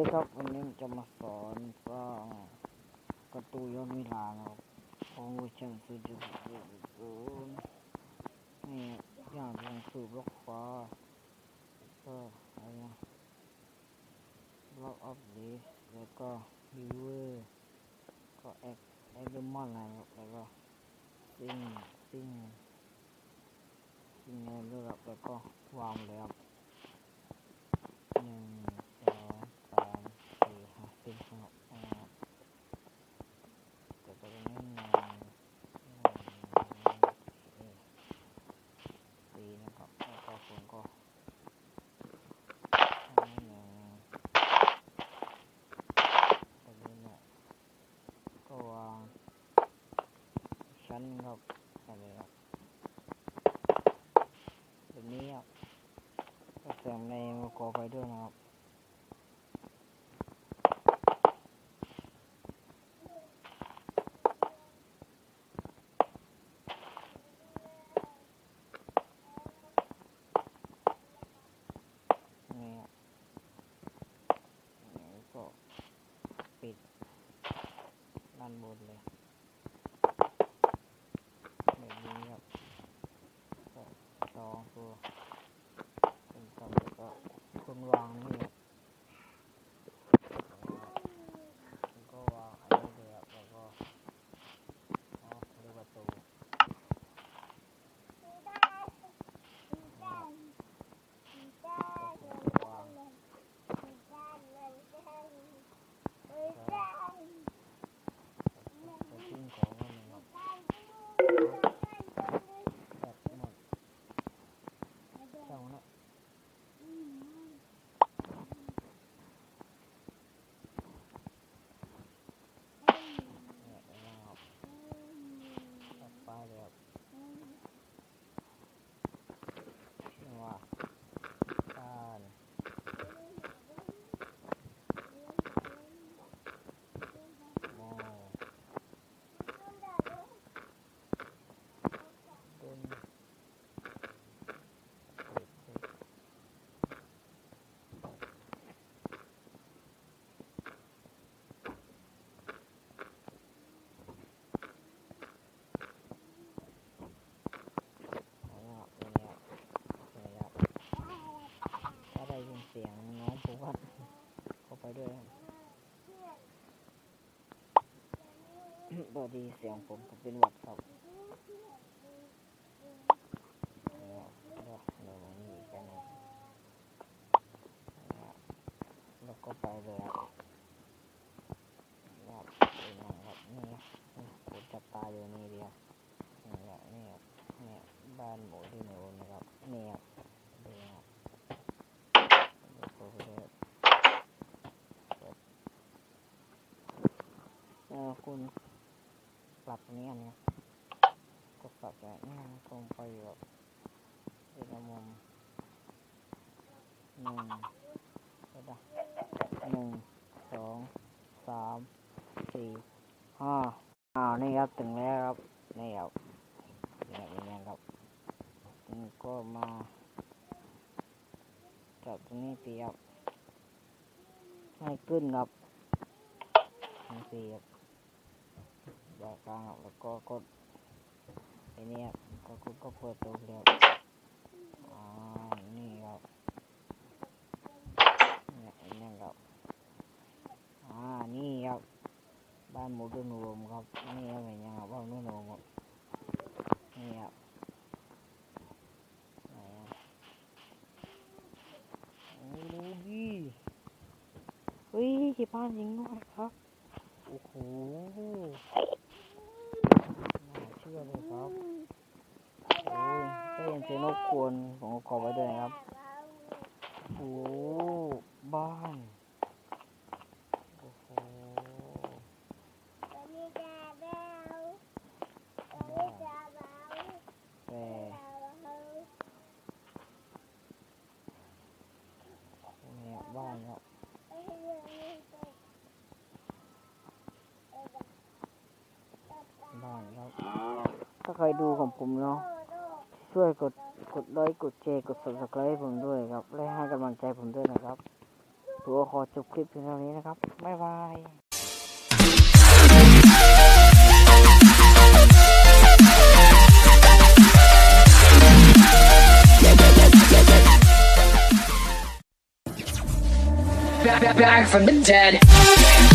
ดีครับวันนี้จะมาสอนสร้างประตูย้อนเวลาครับของเวอร์ชันศูนย์จุดศูนย์นี่อย่างลงสู่บล็อกฟ้าก็อะไรนะบล็อกออฟดิสแล้วก็วิวเวอร์ก็แอคแอคเดมอนอะไรครับแล้วก็ซิงซิงซิงอะไรด้วยครับแล้วก็วางเลยครับหนึ่งสามสี่ห้าสิบครับอ่าก็จะเป็นหนึ่งหนึ่งสี่นะครับแล้วก็ผมก็อันนี้หนึ่งอันนี้เนี่ยก็วาง ชั้นครับอะไรครับแบบนี้ครับก็เสริมในมกอไปด้วยนะครับนี่ครับแล้วก็ปิดด้านบนเลยแบบนี้ครับก็ส องตัวเป็นกับแล้วก็คนวางนี่ครับแล้วก็วางอันนี้เลยครับแล้วก็อ๋อเรียกประตูวาง ไปทิ้งของมันครับแบบหมดเจ้านะเนี่ยนะครับตัดไปเลยครับนี่ว่าการโมเป็นเด็กๆ นะครับนี่ครับนี่ครับถ้าได้ยินเสียงน้องผมว่าเข้าไปด้วยครับ บอดีเสียงผมผมเป็นหวัดครับแล้วก็ไปเลยครับครับเป็นไงครับนี่ครับนี่ผมจับตาอยู่นี่เดียวนี่ครับนี่ครับนี่บ้านหมูที่หนูนะครับนี่ครับดูครับคุณ ปรับอันนี้อันนี้ก็ปรับแบบนี้คงไปแบบเป็นมุมหนึ่งก็ได้หนึ่งสองสามสี่ห้าอ้าวนี่ครับถึงแล้วครับนี่ครับนี่ยอย่างเงี้ครับนี่ก็มาจับตรงนี้ตีครับให้ขึ้นครับนี่ตีครับ บากลางครับแล้วก็กดไอ้นี่ครับก็กดก็เปิดตัวเลยครับอ่านี่ครับเนี่ยอ้นี่ครับอ่านี่ครับบ้านหมูดุนรวมครับนี่ครับอย่างเงี้ยครับบ้านหมูดุนรวมครับนี่ครับไหนอะโอ้ดูดิเฮ้ยที่บ้านจริงด้วยครับ โอ้โห พื่อเลยครับโอ้ยได้ยินเสียงนกกวนผมก็ขอไว้ด้วยนะครับ โอ้บ้าน ครดูของผมเนาะช่วยกดกดไลค์กดแชร์กด subscribe ผมด้วยครับ และให้กำลังใจผมด้วยนะครับถือว่าขอจบคลิปเพียงเท่านี้นะครับ บ๊ายบาย back from the dead.